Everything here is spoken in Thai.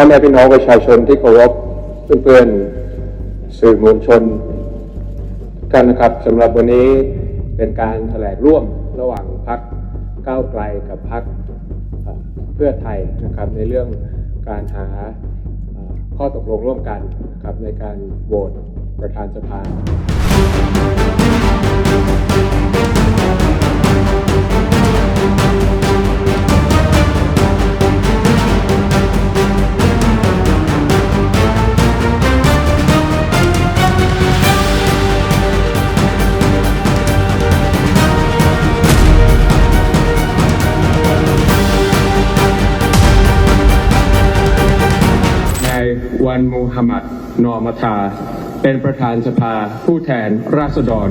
พ่อแม่พี่น้องประชาชนที่เคารพเพื่อนๆสื่อมวลชนทุกท่านนะครับสำหรับวันนี้เป็นการแถลงร่วมระหว่างพักก้าวไกลกับพักเพื่อไทยนะครับในเรื่องการหาข้อตกลงร่วมกันนะครับในการโหวตประธานสภา วันมูฮัมหมัด นอมทา เป็นประธานสภาผู้แทนราษฎร